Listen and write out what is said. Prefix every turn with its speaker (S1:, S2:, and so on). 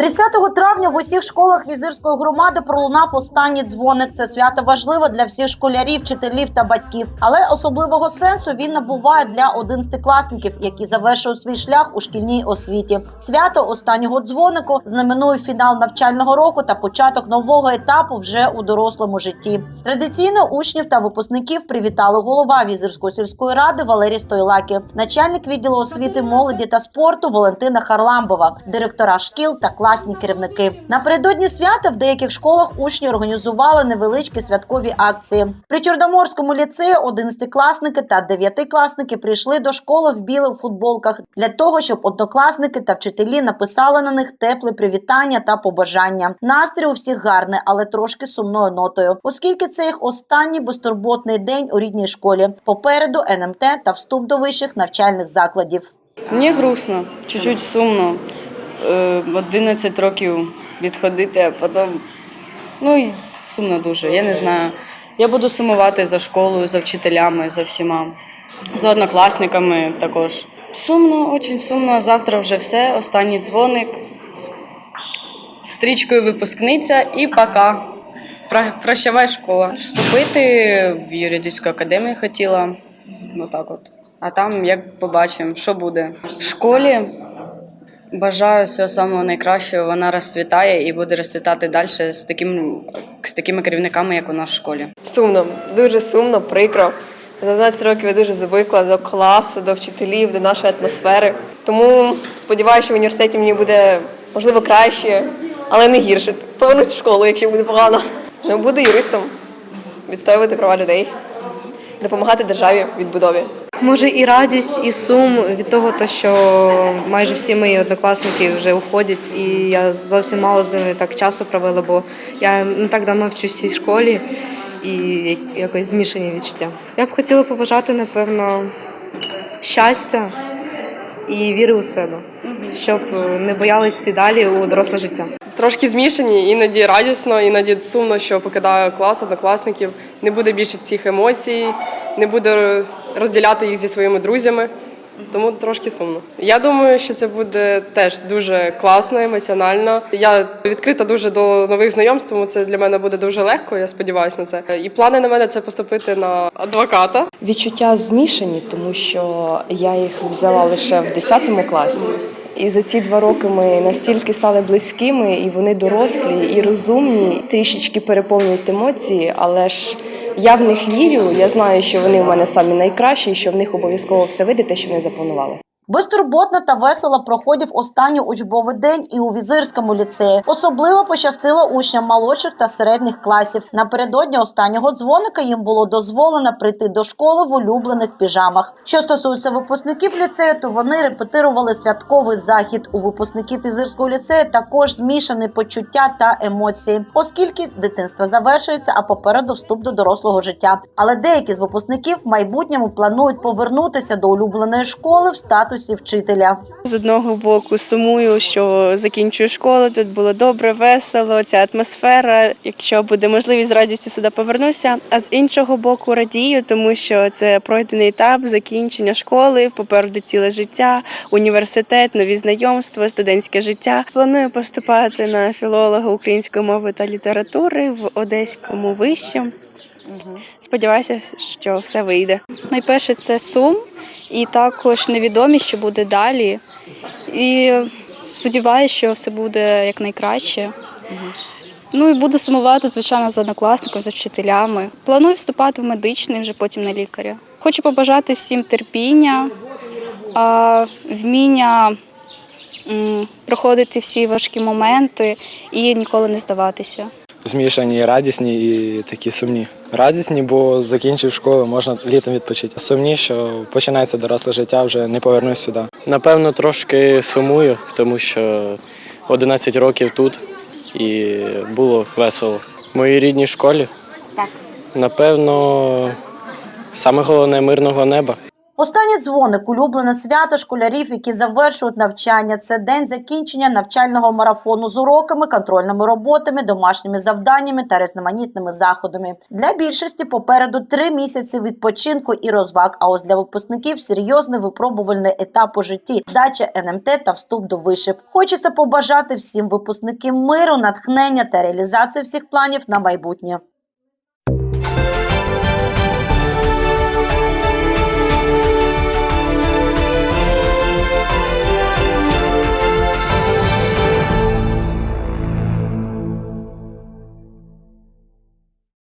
S1: 30 травня в усіх школах візирської громади пролунав останній дзвоник. Це свято важливо для всіх школярів, вчителів та батьків. Але особливого сенсу він набуває для одинадцятикласників, які завершують свій шлях у шкільній освіті. Свято останнього дзвонику знаменує фінал навчального року та початок нового етапу вже у дорослому житті. Традиційно учнів та випускників привітали голова візирської сільської ради Валерій Стойлаки, начальник відділу освіти, молоді та спорту Валентина Харламбова, директора шкіл та класні керівники. Напередодні свята в деяких школах учні організували невеличкі святкові акції. При Чорноморському ліцеї 11-класники та 9-класники прийшли до школи в білих футболках для того, щоб однокласники та вчителі написали на них тепле привітання та побажання. Настрій у всіх гарний, але трошки сумною нотою, оскільки це їх останній безтурботний день у рідній школі. Попереду НМТ та вступ до вищих навчальних закладів.
S2: Мені грустно, чуть-чуть сумно. Е, 11 років відходити, а потім. Ну сумно дуже, я не знаю. Я буду сумувати за школою, за вчителями, за всіма, за однокласниками також. Сумно, дуже сумно. Завтра вже все. Останній дзвоник. Стрічкою випускниця і пока. Прощавай школа. Вступити в юридичну академію хотіла. Отак от. А там як побачимо, що буде. В школі бажаю всього самого найкращого. Вона розцвітає і буде розцвітати далі з, таким, з такими керівниками, як у нас в школі.
S3: Сумно, дуже сумно, прикро. За 12 років я дуже звикла до класу, до вчителів, до нашої атмосфери. Тому сподіваюся, що в університеті мені буде можливо краще, але не гірше. Повернусь в школу, якщо буде погано. Ну, буду юристом, відстоювати права людей, допомагати державі в відбудові.
S4: Може і радість, і сум від того, то, що майже всі мої однокласники вже уходять, і я зовсім мало з ними так часу провела, бо я не так давно вчусь в цій школі і якось змішані відчуття. Я б хотіла побажати, напевно, щастя і віри у себе, щоб не боялись йти далі у доросле життя.
S5: Трошки змішані, іноді радісно, іноді сумно, що покидаю клас однокласників. Не буде більше цих емоцій, не буду розділяти їх зі своїми друзями. Тому трошки сумно. Я думаю, що це буде теж дуже класно, емоціонально. Я відкрита дуже до нових знайомств, тому це для мене буде дуже легко. Я сподіваюся на це. І плани на мене це поступити на адвоката.
S6: Відчуття змішані, тому що я їх взяла лише в 10 класі. І за ці два роки ми настільки стали близькими, і вони дорослі, і розумні, трішечки переповнюють емоції, але ж я в них вірю. Я знаю, що вони в мене самі найкращі, що в них обов'язково все вийде, те, що вони запланували.
S1: Безтурботно та весело проходив останній учбовий день і у візирському ліцеї. Особливо пощастило учням молодших та середніх класів. Напередодні останнього дзвоника їм було дозволено прийти до школи в улюблених піжамах. Що стосується випускників ліцею, то вони репетирували святковий захід. У випускників візирського ліцею також змішані почуття та емоції, оскільки дитинство завершується, а попереду вступ до дорослого життя. Але деякі з випускників в майбутньому планують повернутися до улюбленої школи в статусі вчителя.
S7: З одного боку сумую, що закінчую школу, тут було добре, весело, ця атмосфера. Якщо буде можливість, з радістю сюди повернуся. А з іншого боку, радію, тому що це пройдений етап закінчення школи, попереду ціле життя, університет, нові знайомства, студентське життя. Планую поступати на філолога української мови та літератури в Одеському вищому. Сподіваюся, що все вийде.
S8: Найперше це сум, і також невідомість, що буде далі. І сподіваюся, що все буде якнайкраще. Ну і буду сумувати, звичайно, за однокласниками, за вчителями. Планую вступати в медичний, вже потім на лікаря. Хочу побажати всім терпіння, вміння проходити всі важкі моменти і ніколи не здаватися.
S9: Змішані, радісні і такі сумні. Радісні, бо закінчив школу, можна літом відпочити. Сумні, що починається доросле життя, вже не повернусь сюди.
S10: Напевно, трошки сумую, тому що 11 років тут і було весело. В моїй рідній школі.
S1: Так.
S10: Напевно, саме головне мирного неба.
S1: Останній дзвоник улюблене свято школярів, які завершують навчання. Це день закінчення навчального марафону з уроками, контрольними роботами, домашніми завданнями та різноманітними заходами. Для більшості попереду три місяці відпочинку і розваг. А ось для випускників серйозний випробувальний етап у житті, здача НМТ та вступ до вишів. Хочеться побажати всім випускникам миру, натхнення та реалізації всіх планів на майбутнє.